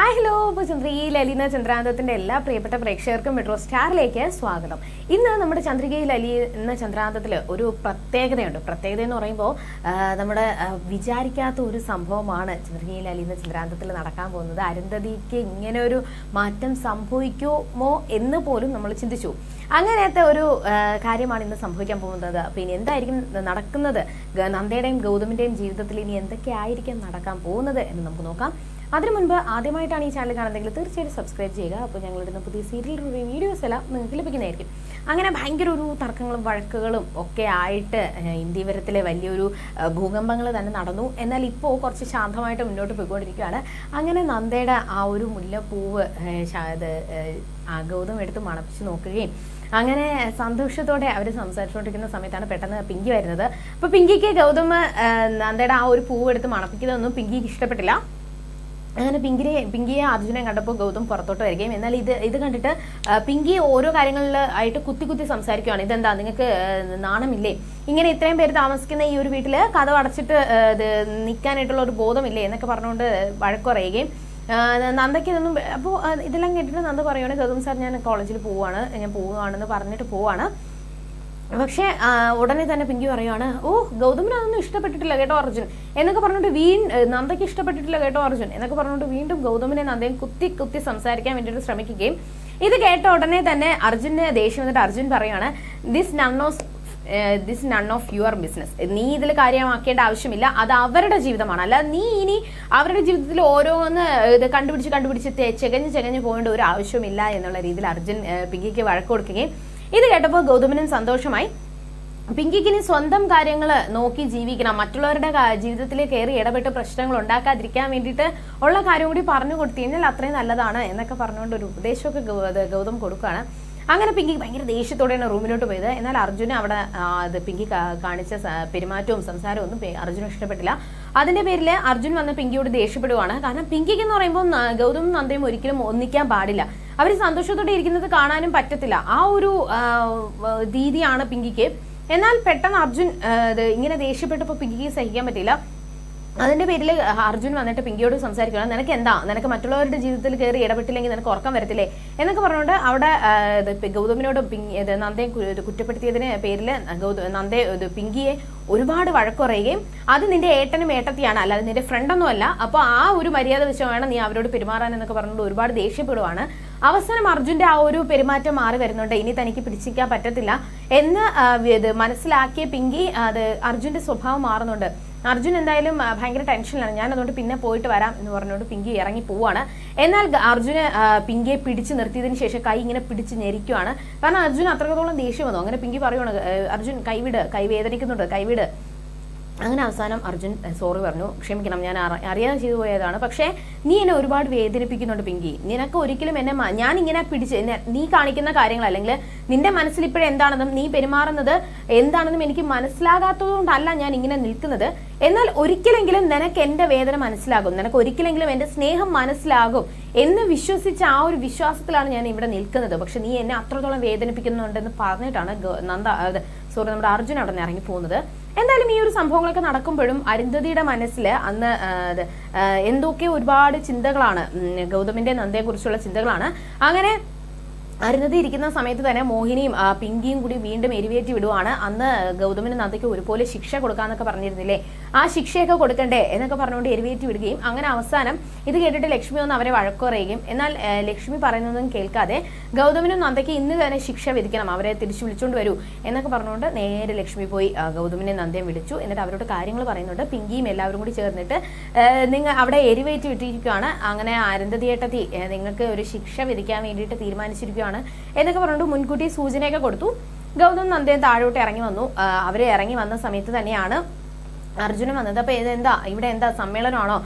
Hi hello ഇപ്പോൾ ചന്ദ്രികയിൽ അലീന ചന്ദ്രാന്തത്തിന്റെ എല്ലാ പ്രിയപ്പെട്ട പ്രേക്ഷകർക്കും മെട്രോ സ്റ്റാറിലേക്ക് സ്വാഗതം. ഇന്ന് നമ്മുടെ ചന്ദ്രികയിൽ അലി എന്ന ചന്ദ്രാന്തത്തിൽ ഒരു പ്രത്യേകതയുണ്ട്. പ്രത്യേകത എന്ന് പറയുമ്പോൾ നമ്മുടെ വിചാരിക്കാത്ത ഒരു സംഭവമാണ് ചന്ദ്രികയിൽ അലി എന്ന ചന്ദ്രാന്തത്തിൽ നടക്കാൻ പോകുന്നത്. അരുന്ധതിക്ക് ഇങ്ങനെ ഒരു മാറ്റം സംഭവിക്കുമോ എന്ന് പോലും നമ്മൾ ചിന്തിച്ചു. അങ്ങനത്തെ ഒരു കാര്യമാണ് ഇന്ന് സംഭവിക്കാൻ പോകുന്നത്. പിന്നെ എന്തായിരിക്കും നടക്കുന്നത്? നന്ദയുടെയും ഗൗതമിന്റെയും ജീവിതത്തിൽ ഇനി എന്തൊക്കെയായിരിക്കും നടക്കാൻ പോകുന്നത് എന്ന് നമുക്ക് നോക്കാം. അതിനു മുൻപ് ആദ്യമായിട്ടാണ് ഈ ചാനൽ കാണുന്നതെങ്കിൽ തീർച്ചയായിട്ടും സബ്സ്ക്രൈബ് ചെയ്യുക. അപ്പോൾ ഞങ്ങളിടുന്ന പുതിയ സീരിയൽ റിവ്യൂ വീഡിയോസ് എല്ലാം നിങ്ങൾക്ക് ലഭിക്കുന്നതായിരിക്കും. അങ്ങനെ ഭയങ്കര ഒരു തർക്കങ്ങളും വഴക്കുകളും ഒക്കെ ആയിട്ട് ഇന്ത്യവരത്തിലെ വലിയൊരു ഭൂകമ്പങ്ങൾ തന്നെ നടന്നു. എന്നാൽ ഇപ്പോൾ കുറച്ച് ശാന്തമായിട്ട് മുന്നോട്ട് പോയിക്കൊണ്ടിരിക്കുകയാണ്. അങ്ങനെ നന്ദയുടെ ആ ഒരു മുല്ലപ്പൂവ് ഗൗതം എടുത്ത് മണപ്പിച്ച് നോക്കുകയും അങ്ങനെ സന്തോഷത്തോടെ അവർ സംസാരിച്ചുകൊണ്ടിരിക്കുന്ന സമയത്താണ് പെട്ടെന്ന് പിങ്കി വരുന്നത്. അപ്പോൾ പിങ്കിക്ക് ഗൗതം നന്ദയുടെ ആ ഒരു പൂവ് എടുത്ത് മണപ്പിക്കുന്നതൊന്നും പിങ്കിക്ക് ഇഷ്ടപ്പെട്ടില്ല. അങ്ങനെ പിങ്കിനെ പിങ്കിയെ അർജുനെ കണ്ടപ്പോൾ ഗൗതം പുറത്തോട്ട് വരികയും എന്നാൽ ഇത് ഇത് കണ്ടിട്ട് പിങ്കി ഓരോ കാര്യങ്ങളിൽ ആയിട്ട് കുത്തി കുത്തി സംസാരിക്കുകയാണ് ഇതെന്താ നിങ്ങൾക്ക് നാണമില്ലേ? ഇങ്ങനെ ഇത്രയും പേര് താമസിക്കുന്ന ഈ ഒരു വീട്ടിൽ കഥ അടച്ചിട്ട് ഇത് നിൽക്കാനായിട്ടുള്ള ഒരു ബോധമില്ലേ എന്നൊക്കെ പറഞ്ഞുകൊണ്ട് വഴക്കുറയുകയും നന്ദയ്ക്ക് ഇതൊന്നും അപ്പോൾ ഇതെല്ലാം കേട്ടിട്ട് നന്ദ പറയുകയാണ് ഗൗതം സാർ ഞാൻ കോളേജിൽ പോവുകയാണ് ഞാൻ പോവുകയാണെന്ന് പറഞ്ഞിട്ട് പോവാണ്. പക്ഷേ ഉടനെ തന്നെ പിങ്കി പറയുവാണ് ഓ ഗൗതമിന് അതൊന്നും ഇഷ്ടപ്പെട്ടിട്ടില്ല കേട്ടോ അർജുൻ. എന്നൊക്കെ പറഞ്ഞിട്ട് വീ നന്ദയ്ക്ക് ഇഷ്ടപ്പെട്ടിട്ടില്ല കേട്ടോ അർജുൻ. എന്നൊക്കെ പറഞ്ഞിട്ട് വീണ്ടും ഗൗതമിനെ നന്ദയും കുത്തി കുത്തി സംസാരിക്കാൻ വേണ്ടിയിട്ട് ശ്രമിക്കുകയും ഇത് കേട്ട ഉടനെ തന്നെ അർജുനെ ദേഷ്യം വന്നിട്ട് അർജുൻ പറയുവാണ് this none of this none of your business നീ ഇതിൽ കാര്യമാക്കേണ്ട ആവശ്യമില്ല. അത് അവരുടെ ജീവിതമാണ്. അല്ല നീ ഇനി അവരുടെ ജീവിതത്തിൽ ഓരോന്ന് ഇത് കണ്ടുപിടിച്ച് കണ്ടുപിടിച്ച് ചെകഞ്ഞ് ചെകഞ്ഞ് പോകേണ്ട ഒരു ആവശ്യമില്ല എന്നുള്ള രീതിയിൽ അർജുൻ പിങ്കിക്ക് വഴക്ക് കൊടുക്കുകയും ഇത് കേട്ടപ്പോൾ ഗൗതമനും സന്തോഷമായി. പിങ്കിക്ക് ഇനി സ്വന്തം കാര്യങ്ങൾ നോക്കി ജീവിക്കണം. മറ്റുള്ളവരുടെ ജീവിതത്തിൽ കയറി ഇടപെട്ട് പ്രശ്നങ്ങൾ ഉണ്ടാക്കാതിരിക്കാൻ വേണ്ടിയിട്ട് ഉള്ള കാര്യം കൂടി പറഞ്ഞു കൊടുത്തു. കഴിഞ്ഞാൽ അത്രയും നല്ലതാണ് എന്നൊക്കെ പറഞ്ഞുകൊണ്ട് ഒരു ഉപദേശമൊക്കെ ഗൗതം കൊടുക്കുകയാണ്. അങ്ങനെ പിങ്കി ഭയങ്കര ദേഷ്യത്തോടെയാണ് റൂമിലോട്ട് പോയത്. എന്നാൽ അർജുന അവിടെ പിങ്കി കാണിച്ച പെരുമാറ്റവും സംസാരവും ഒന്നും അർജുന ഇഷ്ടപ്പെട്ടില്ല. അതിന്റെ പേരിൽ അർജുൻ വന്ന് പിങ്കിയോട് ദേഷ്യപ്പെടുവാണ്. കാരണം പിങ്കിക്ക് എന്ന് പറയുമ്പോൾ ഗൗതമും നന്ദയും ഒരിക്കലും ഒന്നിക്കാൻ പാടില്ല. അവർ സന്തോഷത്തോടെ ഇരിക്കുന്നത് കാണാനും പറ്റത്തില്ല. ആ ഒരു രീതിയാണ് പിങ്കിക്ക്. എന്നാൽ പെട്ടെന്ന് അർജുൻ ഇങ്ങനെ ദേഷ്യപ്പെട്ടപ്പോൾ പിങ്കിക്ക് സഹിക്കാൻ പറ്റില്ല അതിന്റെ പേരിൽ അർജുൻ വന്നിട്ട് പിങ്കിയോട് സംസാരിക്കണം നിനക്ക് എന്താ? നിനക്ക് മറ്റുള്ളവരുടെ ജീവിതത്തിൽ കയറി ഇടപെട്ടില്ലെങ്കിൽ നിനക്ക് ഉറക്കം വരത്തില്ലേ? എന്നൊക്കെ പറഞ്ഞുകൊണ്ട് അവിടെ ഗൗതമിനോട് നന്ദയെ കുറ്റപ്പെടുത്തിയതിന് പേരിൽ നന്ദയെ പിങ്കിയെ ഒരുപാട് വഴക്കുറയുകയും അത് നിന്റെ ഏട്ടനും ഏട്ടത്തിയാണ് അല്ലാതെ നിന്റെ ഫ്രണ്ടൊന്നും അല്ല. അപ്പോൾ ആ ഒരു മര്യാദ വെച്ച് വേണം നീ അവരോട് പെരുമാറാൻ എന്നൊക്കെ പറഞ്ഞുകൊണ്ട് ഒരുപാട് ദേഷ്യപ്പെടുവാണ്. അവസാനം അർജുന്റെ ആ ഒരു പെരുമാറ്റം മാറി വരുന്നുണ്ട്. ഇനി തനിക്ക് പിടിച്ചിരിക്കാൻ പറ്റത്തില്ല എന്ന് മനസ്സിലാക്കിയ പിങ്കി അത് അർജുന്റെ സ്വഭാവം മാറുന്നുണ്ട്. അർജുൻ എന്തായാലും ഭയങ്കര ടെൻഷനിലാണ്. ഞാൻ അതുകൊണ്ട് പിന്നെ പോയിട്ട് വരാം എന്ന് പറഞ്ഞുകൊണ്ട് പിങ്കി ഇറങ്ങി പോവാണ്. എന്നാൽ അർജുന് പിങ്കിയെ പിടിച്ചു നിർത്തിയതിന് ശേഷം കൈ ഇങ്ങനെ പിടിച്ച് ഞെരിക്കുവാണ്. കാരണം അർജുൻ അത്രത്തോളം ദേഷ്യം വന്നു. അങ്ങനെ പിങ്കി പറയുവാണ് "ഏ, അർജുൻ കൈവിട് കൈ വേദനിക്കുന്നുണ്ട് കൈവിട്. അങ്ങനെ അവസാനം അർജുൻ സോറി പറഞ്ഞു. ക്ഷമിക്കണം ഞാൻ അറി- അറിയാതെ ചെയ്തു പോയതാണ്. പക്ഷേ നീ എന്നെ ഒരുപാട് വേദനിപ്പിക്കുന്നുണ്ട് പിങ്കി. നിനക്ക് ഒരിക്കലും എന്നെ ഞാൻ ഇങ്ങനെ പിടിച്ച് നീ കാണിക്കുന്ന കാര്യങ്ങൾ അല്ലെങ്കിൽ നിന്റെ മനസ്സിൽ ഇപ്പോഴും എന്താണെന്നും നീ പെരുമാറുന്നത് എന്താണെന്നും എനിക്ക് മനസ്സിലാകാത്തതുകൊണ്ടല്ല ഞാൻ ഇങ്ങനെ നിൽക്കുന്നത്. എന്നാൽ ഒരിക്കലെങ്കിലും നിനക്ക് എന്റെ വേദന മനസ്സിലാകും. നിനക്ക് ഒരിക്കലെങ്കിലും എന്റെ സ്നേഹം മനസ്സിലാകും എന്ന് വിശ്വസിച്ച ആ ഒരു വിശ്വാസത്തിലാണ് ഞാൻ ഇവിടെ നിൽക്കുന്നത്. പക്ഷെ നീ എന്നെ അത്രത്തോളം വേദനിപ്പിക്കുന്നുണ്ടെന്ന് പറഞ്ഞിട്ടാണ് നന്ദ സോറി നമ്മുടെ അർജുൻ അവിടെ നിന്ന് ഇറങ്ങി പോകുന്നത്. എന്തായാലും ഈ ഒരു സംഭവങ്ങളൊക്കെ നടക്കുമ്പോഴും അരുന്ധതിയുടെ മനസ്സിൽ അന്ന് എന്തൊക്കെ ഒരുപാട് ചിന്തകളാണ് ഗൗതമിന്റെ നന്ദയെ കുറിച്ചുള്ള ചിന്തകളാണ്. അങ്ങനെ അരുന്ധതി ഇരിക്കുന്ന സമയത്ത് തന്നെ മോഹിനിയും പിങ്കിയും കൂടി വീണ്ടും എരിവേറ്റി വിടുവാണ്. അന്ന് ഗൗതമിന് നന്ദയ്ക്ക് ഒരുപോലെ ശിക്ഷ കൊടുക്കാന്നൊക്കെ പറഞ്ഞിരുന്നില്ലേ? ആ ശിക്ഷയൊക്കെ കൊടുക്കണ്ടേ എന്നൊക്കെ പറഞ്ഞുകൊണ്ട് എരിവേറ്റി വിടുകയും അങ്ങനെ അവസാനം ഇത് കേട്ടിട്ട് ലക്ഷ്മി ഒന്ന് അവരെ വഴക്കുറയുകയും എന്നാൽ ലക്ഷ്മി പറയുന്നതും കേൾക്കാതെ ഗൗതമിനും നന്ദയ്ക്ക് ഇന്ന് തന്നെ ശിക്ഷ വിധിക്കണം അവരെ തിരിച്ചു വിളിച്ചുകൊണ്ട് വരൂ എന്നൊക്കെ പറഞ്ഞുകൊണ്ട് നേരെ ലക്ഷ്മി പോയി ഗൗതമിനെ നന്ദയും വിളിച്ചു. എന്നിട്ട് അവരോട് കാര്യങ്ങൾ പറയുന്നുണ്ട്. പിങ്കിയും എല്ലാവരും കൂടി ചേർന്നിട്ട് നിങ്ങൾ അവിടെ എരിവേറ്റി വിട്ടിരിക്കുകയാണ്. അങ്ങനെ അരുന്ധതിയേട്ടത്തി നിങ്ങൾക്ക് ഒരു ശിക്ഷ വിധിക്കാൻ വേണ്ടിയിട്ട് തീരുമാനിച്ചിരിക്കുകയാണ്. എന്നൊക്കെ പറഞ്ഞുകൊണ്ട് മുൻകൂട്ടി സൂചനയൊക്കെ കൊടുത്തു. ഗൗതം നന്ദൻ താഴോട്ട് ഇറങ്ങി വന്നു. അവരെ ഇറങ്ങി വന്ന സമയത്ത് തന്നെയാണ് അർജുനൻ വന്നത്. അപ്പൊ ഇതെന്താ ഇവിടെ എന്താ? സമ്മേളനമാണോ?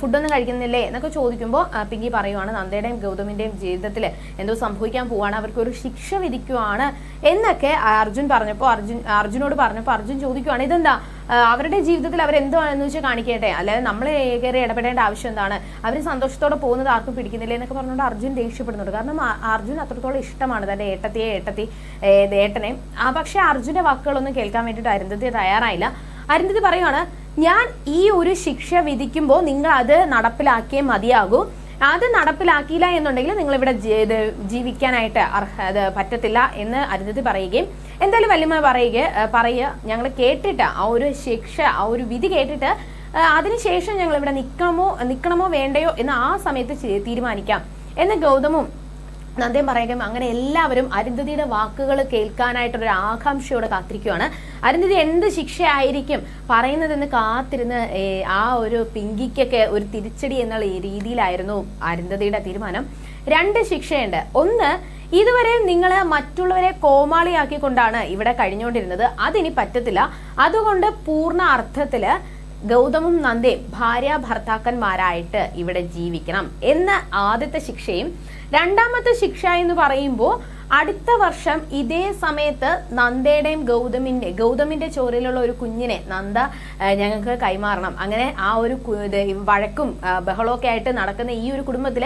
ഫുഡൊന്നും കഴിക്കുന്നില്ലേ? എന്നൊക്കെ ചോദിക്കുമ്പോൾ പിങ്കി പറയുവാണ് നന്ദയുടെയും ഗൗതമിന്റെയും ജീവിതത്തിൽ എന്തോ സംഭവിക്കാൻ പോവാണ്. അവർക്കൊരു ശിക്ഷ വിധിക്കുവാണ് എന്നൊക്കെ അർജുൻ പറഞ്ഞപ്പോൾ അർജുൻ അർജുനോട് പറഞ്ഞപ്പോൾ അർജുൻ ചോദിക്കുവാണ്. ഇതെന്താ? അവരുടെ ജീവിതത്തിൽ അവരെന്താണെന്ന് വെച്ചാൽ കാണിക്കട്ടെ? അല്ലാതെ നമ്മൾ കയറി ഇടപെടേണ്ട ആവശ്യം എന്താണ്? അവർ സന്തോഷത്തോടെ പോകുന്നത് ആർക്കും പിടിക്കുന്നില്ല എന്നൊക്കെ പറഞ്ഞുകൊണ്ട് അർജുൻ ദേഷ്യപ്പെടുന്നുണ്ട്. കാരണം അർജുൻ അത്രത്തോളം ഇഷ്ടമാണ് തന്റെ ഏട്ടത്തിയെ ഏട്ടത്തി ഏട്ടനെ. പക്ഷേ അർജുന്റെ വാക്കുകളൊന്നും കേൾക്കാൻ വേണ്ടിയിട്ട് അരുന്ധതി തയ്യാറായില്ല. അരുന്ധതി പറയുവാണ് ഞാൻ ഈ ഒരു ശിക്ഷ വിധിക്കുമ്പോൾ നിങ്ങൾ അത് നടപ്പിലാക്കിയേ മതിയാകൂ. അത് നടപ്പിലാക്കിയില്ല എന്നുണ്ടെങ്കിൽ നിങ്ങൾ ഇവിടെ ജീവിക്കാനായിട്ട് അർഹ അത് പറ്റത്തില്ല എന്ന് അരുന്ധതി പറയുകയും എന്തായാലും വല്യമ്മ പറയുക പറയുക. ഞങ്ങൾ കേട്ടിട്ട് ആ ഒരു ശിക്ഷ ആ ഒരു വിധി കേട്ടിട്ട് അതിനുശേഷം ഞങ്ങൾ ഇവിടെ നിൽക്കണമോ നിൽക്കണമോ വേണ്ടയോ എന്ന് ആ സമയത്ത് തീരുമാനിക്കാം. എന്ന് ഗൗതമും നന്ദയും പറയുകയും അങ്ങനെ എല്ലാവരും അരുന്ധതിയുടെ വാക്കുകൾ കേൾക്കാനായിട്ടൊരു ആകാംക്ഷയോടെ കാത്തിരിക്കുകയാണ് അരുന്ധതി എന്ത് ശിക്ഷയായിരിക്കും പറയുന്നതെന്ന് കാത്തിരുന്ന് ആ ഒരു പിങ്കിക്കൊക്കെ ഒരു തിരിച്ചടി എന്നുള്ള രീതിയിലായിരുന്നു അരുന്ധതിയുടെ തീരുമാനം. രണ്ട് ശിക്ഷയുണ്ട്. ഒന്ന് ഇതുവരെ നിങ്ങൾ മറ്റുള്ളവരെ കോമാളിയാക്കിക്കൊണ്ടാണ് ഇവിടെ കഴിഞ്ഞുകൊണ്ടിരുന്നത്. അതിനി പറ്റത്തില്ല. അതുകൊണ്ട് പൂർണ അർത്ഥത്തിൽ ഗൗതമും നന്ദയും ഭാര്യ ഭർത്താക്കന്മാരായിട്ട് ഇവിടെ ജീവിക്കണം. എന്ന ആദ്യത്തെ ശിക്ഷയും രണ്ടാമത്തെ ശിക്ഷ എന്ന് പറയുമ്പോൾ അടുത്ത വർഷം ഇതേ സമയത്ത് നന്ദയുടെയും ഗൗതമിന്റെ ഗൗതമിന്റെ ചോരയിലുള്ള ഒരു കുഞ്ഞിനെ നന്ദ ഞങ്ങൾക്ക് കൈമാറണം. അങ്ങനെ ആ ഒരു വഴക്കും ബഹളമൊക്കെ ആയിട്ട് നടക്കുന്ന ഈ ഒരു കുടുംബത്തിൽ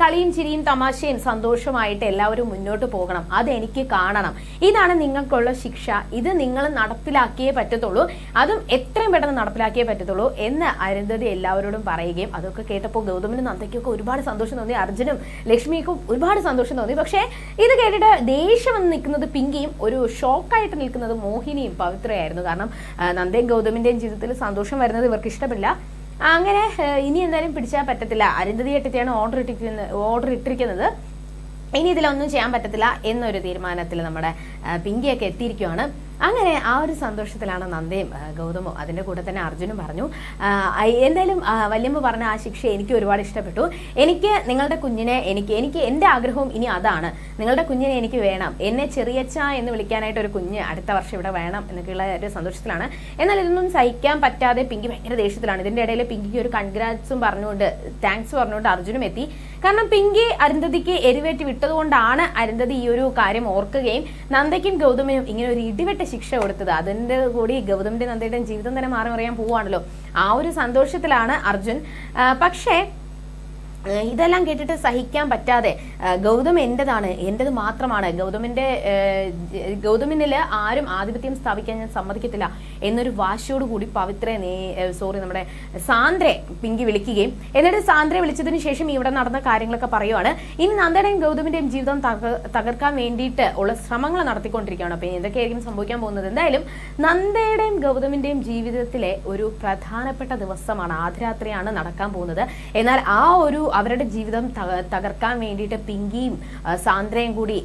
കളിയും ചിരിയും തമാശയും സന്തോഷമായിട്ട് എല്ലാവരും മുന്നോട്ട് പോകണം. അത് എനിക്ക് കാണണം. ഇതാണ് നിങ്ങൾക്കുള്ള ശിക്ഷ. ഇത് നിങ്ങൾ നടപ്പിലാക്കിയേ പറ്റത്തുള്ളൂ. അതും എത്രയും പെട്ടെന്ന് നടപ്പിലാക്കിയേ പറ്റത്തുള്ളൂ എന്ന് അരുന്ധതി എല്ലാവരോടും പറയുകയും അതൊക്കെ കേട്ടപ്പോൾ ഗൗതമിനും നന്ദയ്ക്കൊക്കെ ഒരുപാട് സന്തോഷം തോന്നി. അർജുനും ലക്ഷ്മിക്കും ഒരുപാട് സന്തോഷം തോന്നി. പക്ഷേ ഇത് കേട്ടിട്ട് ദേഷ്യം വന്ന് നിൽക്കുന്നത് പിങ്കിയും ഒരു ഷോക്കായിട്ട് നിൽക്കുന്നത് മോഹിനിയും പവിത്രയായിരുന്നു. കാരണം നന്ദയും ഗൗതമിന്റെയും ജീവിതത്തിൽ സന്തോഷം വരുന്നത് ഇവർക്ക് ഇഷ്ടമില്ല അങ്ങനെ ഇനി എന്തായാലും പിടിച്ചാൽ പറ്റത്തില്ല. അരുന്ധതി എട്ടിത്തെയാണ് ഓർഡർ ഇട്ടിരിക്കുന്നത് ഓർഡർ ഇട്ടിരിക്കുന്നത്. ഇനി ഇതിലൊന്നും ചെയ്യാൻ പറ്റത്തില്ല എന്നൊരു തീരുമാനത്തിൽ നമ്മുടെ പിങ്കിയൊക്കെ എത്തിയിരിക്കുവാണ്. അങ്ങനെ ആ ഒരു സന്തോഷത്തിലാണ് നന്ദയും ഗൗതമും. അതിന്റെ കൂടെ തന്നെ അർജുനും പറഞ്ഞു എന്തായാലും വല്യമ്മ പറഞ്ഞ ആ ശിക്ഷ എനിക്ക് ഒരുപാട് ഇഷ്ടപ്പെട്ടു. എനിക്ക് നിങ്ങളുടെ കുഞ്ഞിനെ എനിക്ക് എനിക്ക് എന്റെ ആഗ്രഹവും ഇനി അതാണ്. നിങ്ങളുടെ കുഞ്ഞിനെ എനിക്ക് വേണം. എന്നെ ചെറിയച്ച എന്ന് വിളിക്കാനായിട്ട് ഒരു കുഞ്ഞ് അടുത്ത വർഷം ഇവിടെ വേണം എന്നൊക്കെയുള്ള ഒരു സന്തോഷത്തിലാണ്. എന്നാൽ ഇതൊന്നും സഹിക്കാൻ പറ്റാതെ പിങ്കി ഭയങ്കര ദേഷ്യത്തിലാണ്. ഇതിന്റെ ഇടയിൽ പിങ്കിക്ക് ഒരു കൺഗ്രാറ്റ്സും പറഞ്ഞുകൊണ്ട് താങ്ക്സ് പറഞ്ഞുകൊണ്ട് അർജുനും എത്തി. കാരണം പിങ്കി അരുന്ധതിക്ക് എരിവേറ്റ് വിട്ടതുകൊണ്ടാണ് അരുന്ധതി ഈ ഒരു കാര്യം ഓർക്കുകയും നന്ദയ്ക്കും ഗൗതമിനും ഇങ്ങനെ ഒരു ഇടിവെട്ട ശിക്ഷ കൊടുത്തത്. അതിന്റെ കൂടി ഗൗതമിന്റെ നന്ദയുടെയും ജീവിതം തന്നെ മാറി മറിയാൻ പോവാണല്ലോ ആ ഒരു സന്തോഷത്തിലാണ് അർജുൻ. പക്ഷേ ഇതെല്ലാം കേട്ടിട്ട് സഹിക്കാൻ പറ്റാതെ ഗൗതം എന്റേതാണ്? എന്റേത് മാത്രമാണ്. ഗൗതമിന്റെ ഗൗതമിനിൽ ആരും ആധിപത്യം സ്ഥാപിക്കാൻ ഞാൻ സമ്മതിക്കത്തില്ല. എന്നൊരു വാശിയോട് കൂടി പവിത്ര സോറി നമ്മുടെ സാന്ദ്രെ പിങ്കി വിളിക്കുകയും എന്നിട്ട് സാന്ദ്രെ വിളിച്ചതിന് ശേഷം ഇവിടെ നടന്ന കാര്യങ്ങളൊക്കെ പറയുവാണ്. ഇനി നന്ദയുടെയും ഗൗതമിന്റെയും ജീവിതം തകർക്കാൻ വേണ്ടിയിട്ട് ഉള്ള ശ്രമങ്ങൾ നടത്തിക്കൊണ്ടിരിക്കുകയാണ്. അപ്പൊ എന്തൊക്കെയായിരിക്കും സംഭവിക്കാൻ പോകുന്നത്? എന്തായാലും നന്ദയുടെയും ഗൗതമിന്റെയും ജീവിതത്തിലെ ഒരു പ്രധാനപ്പെട്ട ദിവസമാണ് ആദ്യരാത്രിയാണ് നടക്കാൻ പോകുന്നത്. എന്നാൽ ആ ഒരു അവരുടെ ജീവിതം തകർക്കാൻ വേണ്ടിയിട്ട് പിങ്കിയും സാന്ദ്രയും കൂടി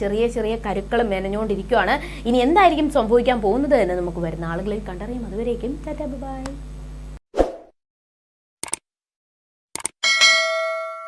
ചെറിയ ചെറിയ കരുക്കളും മെനഞ്ഞുകൊണ്ടിരിക്കുകയാണ്. ഇനി എന്തായിരിക്കും സംഭവിക്കാൻ പോകുന്നത് എന്ന് നമുക്ക് വരുന്ന ആളുകളിൽ കണ്ടറിയാം. അതുവരേക്കും ബൈ.